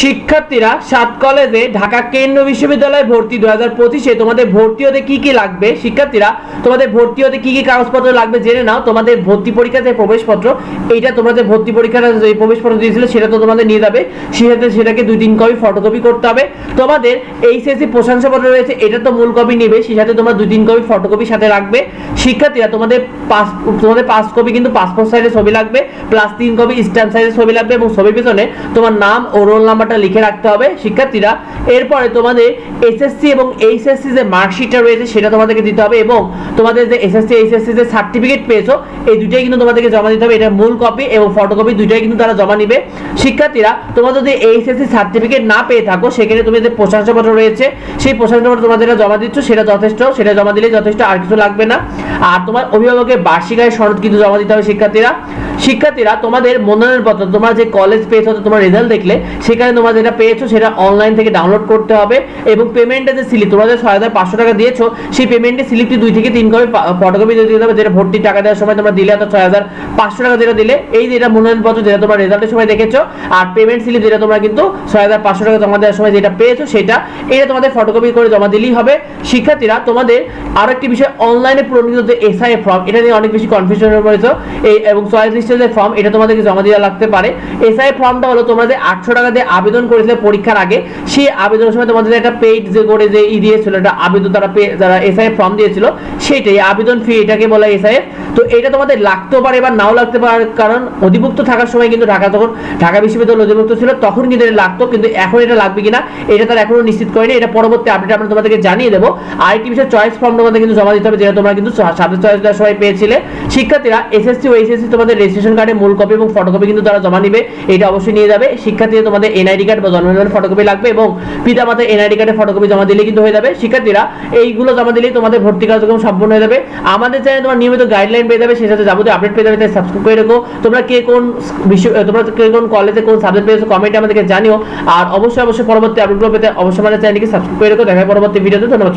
শিক্ষার্থীরা সাত কলেজে ঢাকা কেন্দ্র বিশ্ববিদ্যালয়ে ভর্তি দু হাজার পঁচিশে তোমাদের ভর্তি হতে কি কি লাগবে? শিক্ষার্থীরা, তোমাদের ভর্তি হতে কি কি কাগজপত্র লাগবে জেনে নাও। তোমাদের ভর্তি পরীক্ষা যে প্রবেশপত্র, এইটা তোমাদের ভর্তি পরীক্ষাটা যে প্রবেশপত্র দিয়েছিল, সেটা তো তোমাদের নিয়ে যাবে। সেটাতে সেটাকে দুই তিন কপি ফটোকপি করতে হবে। তোমাদের এইচএসসি প্রশংসাপত্র রয়েছে, এটা তো মূল কপি নেবে, সেই সাথে তোমরা দুই তিন কপি ফটোকপি সাথে রাখবে শিক্ষার্থীরা, তোমাদের পাস, তোমাদের পাঁচ কপি কিন্তু পাসপোর্ট সাইজের ছবি লাগবে প্লাস তিন কপি স্ট্যাম্প সাইজের ছবি লাগবে এবং ছবির পিছনে তোমার নাম ও রোল নাম্বারটা লিখে রাখতে হবে, শিক্ষার্থীরা। এরপরে তোমাদের এসএসসি এবং এইচএসসি যে মার্কশিটটা রয়েছে, সেটা তোমাদেরকে দিতে হবে এবং তোমাদের যে এসএসসি এইচএসসি যে সার্টিফিকেট পেয়েছ, এই দুইটাই কিন্তু তোমাদেরকে জমা দিতে হবে। এটা মূল কপি এবং ফটোকপি দুইটাই কিন্তু তারা জমা নিবে। শিক্ষার্থীরা, তোমরা যদি এইচএসসি সার্টিফিকেট না পেয়ে থাকো সেখানে তুমি যে প্রশংসাপত্র রয়েছে, সেই প্রশংসাপত্র তোমাদের জমা দিচ্ছ, সেটা যথেষ্ট। সেটা জমা দিলে যথেষ্ট, আর কিছু লাগবে না। আর তোমার অভিভাবকের বার্ষিক আয় সনদ কিন্তু জমা দিতে হবে শিক্ষার্থীরা। শিক্ষার্থীরা, তোমাদের মনোনয়ন পত্র তোমরা যে কলেজ পেয়েছ, তোমার রেজাল্ট দেখলে, সেখানে তোমরা যেটা পেয়েছ সেটা অনলাইন থেকে ডাউনলোড করতে হবে এবং পেমেন্টের যে স্লিপ তোমরা যে ছয় হাজার পাঁচশো টাকা দিয়েছ, সেই পেমেন্টের স্লিপটি দুই থেকে তিন কপি ফটোকপি দিতে হবে, যেটা ভর্তি টাকা দেওয়ার সময় তোমরা দিলে, অর্থাৎ ছয় হাজার পাঁচশো টাকা যেটা দিলে, এই যেটা মনোনয়ন পত্র যেটা তোমরা রেজাল্টের সময় দেখেছ, আর পেমেন্ট স্লিপ যেটা তোমরা কিন্তু ছয় হাজার পাঁচশো টাকা জমা দেওয়ার সময় যেটা পেয়েছ সেটা, এটা তোমাদের ফটোকপি করে জমা দিলেই হবে। শিক্ষার্থীরা, তোমাদের আরও একটি বিষয় অনলাইনে পূরণকৃত যে এসআই ফর্ম এটা নিয়ে অনেক বেশি কনফিউশন রয়েছে এই এবং চয়েস লিস্টের যে ফর্ম এটা তোমাদেরকে জমা দেওয়া লাগতে পারে। এসআই ফর্মটা হলো তোমরা যে আটশো টাকা দিয়ে আবেদন করেছিলে পরীক্ষার আগে, সেই আবেদনের সময় তোমাদের একটা পেইড যে করে যে ই দিয়েছিল, একটা আবেদন তারা যারা এসআই ফর্ম দিয়েছিল সেটাই আবেদন ফি এটাকে বলা এসআই তো এটা তোমাদের লাগতেও পারে বা নাও লাগতে পারে, কারণ অধিভুক্ত থাকার সময় কিন্তু ঢাকা তখন, ঢাকা বিশ্ববিদ্যালয় অধিভুক্ত ছিল, তখন কিন্তু এটা লাগতো, কিন্তু এখন এটা লাগবে কিনা, এটা তারা এখনও নিশ্চিত করেনি। এটা পরবর্তী আপডেট আমরা তোমাদেরকে জানিয়ে দেবো। আরেকটি বিষয় চয়েস ফর্ম তোমাদের কিন্তু জমা দিতে হবে, যেটা তোমরা কিন্তু সাথে চয়েস দেওয়ার সময় পেয়েছিলে। শিক্ষার্থীরা এসএসসি ও এইচএসসি তোমাদের রেজিস্ট্রেশন কার্ডের মূল কপি এবং ফটোকপি কিন্তু তারা জমা নিবে, এটা অবশ্যই নিয়ে যাবে। শিক্ষার্থীরা তোমাদের এনআইডি কার্ড বা জন্ম নিবন্ধন ফটোকপি লাগবে এবং পিতা মাতার এনআইডি কার্ডের ফটোকপি জমা দিলে কিন্তু হয়ে যাবে। শিক্ষার্থীরা এইগুলো জমা দিলেই তোমাদের ভর্তি কার্যক্রম সম্পূর্ণ হয়ে যাবে। আমাদের চ্যানেলে তোমার নিয়মিত গাইডলাইন পেয়ে যাবে, সেই সাথে যাবতীয় আপডেট পেয়ে যাবে, তাই সাবস্ক্রাইব করে রেখো। তোমরা কে কোন বিষয়, তোমরা কে কোন কলেজে কোন সাবজেক্ট পেয়েছ কমেন্টে আমাদেরকে জানিও। আর অবশ্যই অবশ্যই পরবর্তী আপডেটগুলো পেতে অবশ্যই আমাদের চ্যানেলকে সাবস্ক্রাইব করে রেখো। দেখা পরবর্তী ভিডিওতে ধন্যবাদ।